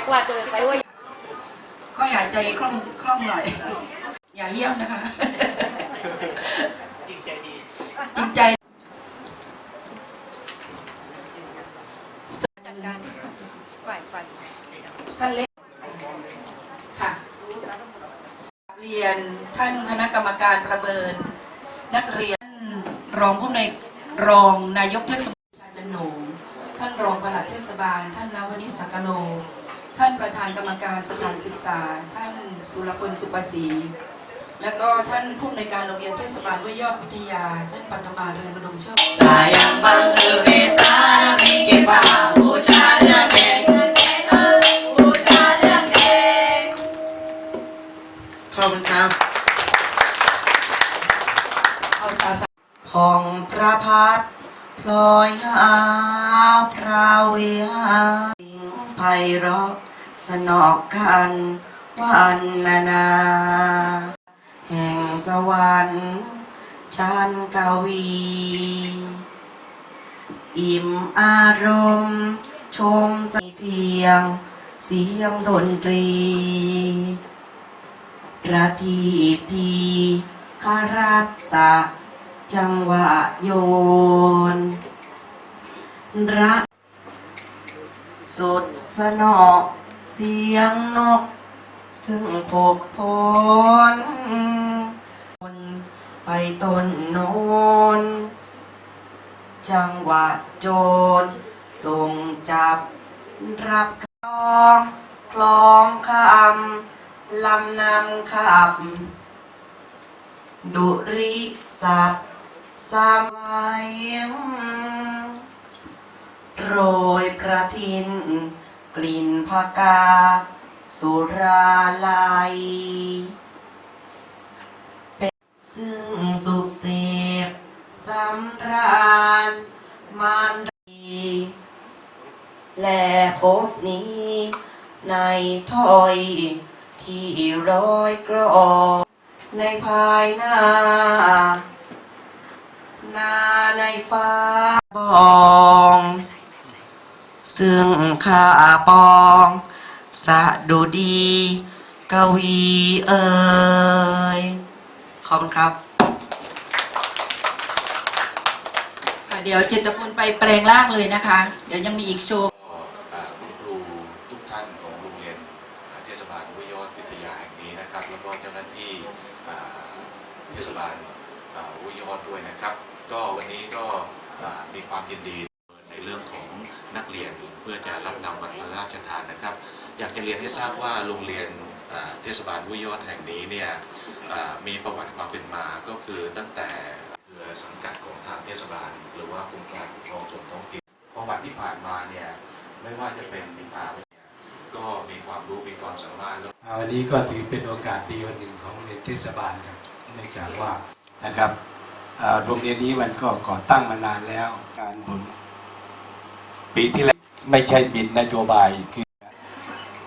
กว่าเจอไปด้วยก็อย่าใจคล่องคล่องหน่อย อย่าเยี่ยมนะคะ จริงใจดีจริงใจจัดการฝ่ายฝ่ายท่านเล็กค่ะเรียนท่านคณะกรรมการประเมิน นักเรียนรองผู้ในวยรองนายกเทศบาลชาจันโหนงท่านรองปลัดเทศบาล ท่านนวนิสสักกะโล ท่านประธานกรรมการสถานศึกษา ท่านสุรพลสุปศรีแล้วก็ท่านผู้อำนวยการโรงเรียนเทศบาลห้วยยอดวิทยา ท่านปัตมาเรืองกระดมเชื่อ Sayang bangga besar mikir bahu jalan deng ขอบคุณครับเอาตาสาพองพระพัดพลอยหาวพระเวียสิงไพเราะ สนอกกันวันนานา แห่งสวรรค์ชันกวี อิ่มอารมณ์ ชมสเพียง เสียงดนตรีระทีทีคารัสะจังหวะโยนรักสดสนอก เสียงนก ซึ่งพกพลไปต้นโนน จังหวะโจรส่งจับ รับคลองคลองคำลำนำขับ ดุริสับสมัยโรยประทิน กลิ่นพากา สุราลัยเป็นซึ่งสุขเสพสำราญมันดีและพบนี้ ในถ้อยที่ร้อยกรอในภายหน้า นาในฟ้าบอง ซึ่งข้าปอง สะดุดีกวีเอ่ยขอบคุณครับค่ะเดี๋ยวเจตพลไปแปลงร่างเลยนะคะ เดี๋ยวยังมีอีกโชว์ก็อ่าคุณครูทุกท่านของโรงเรียนอ่าเทศบาลห้วยยอดวิทยาแห่งนี้นะครับ แล้วก็เจ้าหน้าที่อ่าเทศบาลอ่าห้วยยอดด้วยนะครับ ก็วันนี้ก็อ่ามีความยินดีในเรื่องของ เรียนเพื่อจะรับรางวัลพระราชทานนะครับ อยากจะเรียนให้ทราบว่าโรงเรียนเทศบาลห้วยยอดแห่งนี้เนี่ยมีประวัติความเป็นมาก็คือตั้งแต่เครือสังกัดของทางเทศบาล หรือว่ากรมการปกครองส่วนท้องถิ่นประวัติที่ผ่านมาเนี่ยไม่ว่าจะเป็นอ่าก็มีความรู้มีความสามารถแล้ววันนี้ก็ถือเป็นโอกาสดีวันหนึ่งของโรงเรียนเทศบาลครับเนื่องจากว่านะครับโรงเรียนนี้มันก็ก่อตั้งมานานแล้วการผล ปีที่แล้วไม่ใช่บินนโยบายคือ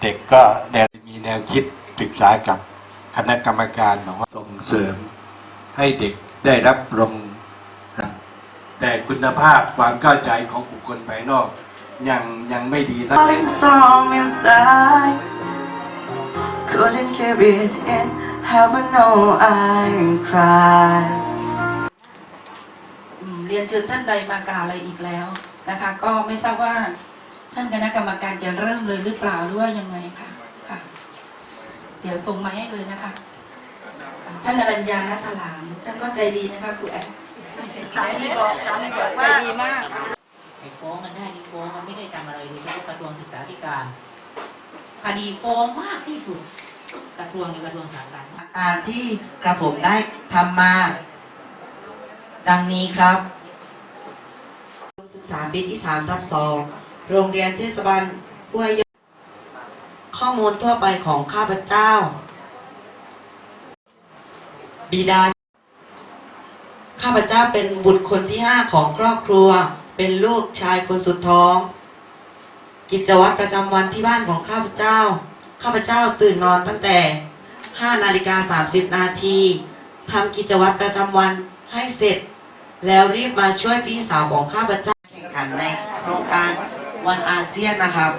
เด็กก็ได้มีแนวคิดปรึกษากับคณะกรรมการบอกว่าส่งเสริมให้เด็กได้รับรองครับแต่คุณภาพความเข้าใจของบุคคลภายนอก ยังยังไม่ดีเท่า Falling strong inside Couldn't carry it in Heaven no I cry อืมเรียนเชิญท่านใดมากล่าวอะไรอีกแล้ว นะคะ ก็ไม่ทราบว่าท่านคณะกรรมการจะเริ่มเลยหรือเปล่าหรือว่ายังไงค่ะค่ะ เดี๋ยวส่งมาให้เลยนะคะอ่าท่านอรัญญานัทลามท่านก็ใจดีนะคะครูแอนสามีบอกสามีบอกว่าดีมากไอ้ฟ้องกันได้นี่ฟ้องมันไม่ได้ทำอะไรโดยเฉพาะกระทรวงศึกษาธิการ คดีฟ้องมากที่สุด กระทรวงในกระทรวงสาธารณสุขการที่กระผมได้ทำมา ดังนี้ครับศึกษาปีที่3ทับ2โรงเรียนเทศบาลห้วยยอดข้อมูลทั่วไปของข้าพเจ้า บิดา ข้าพเจ้าเป็นบุตรคนที่ 5 ของครอบครัว เป็นลูกชายคนสุดท้อง กิจวัตรประจำวันที่บ้านของข้าพเจ้า ข้าพเจ้าตื่นนอนตั้งแต่ 5 นาฬิกา 30 นาทีทำกิจวัตรประจำวันให้เสร็จแล้วรีบมาช่วยพี่สาวของข้าพเจ้าันในโครงการวันอาเซียนนะครับ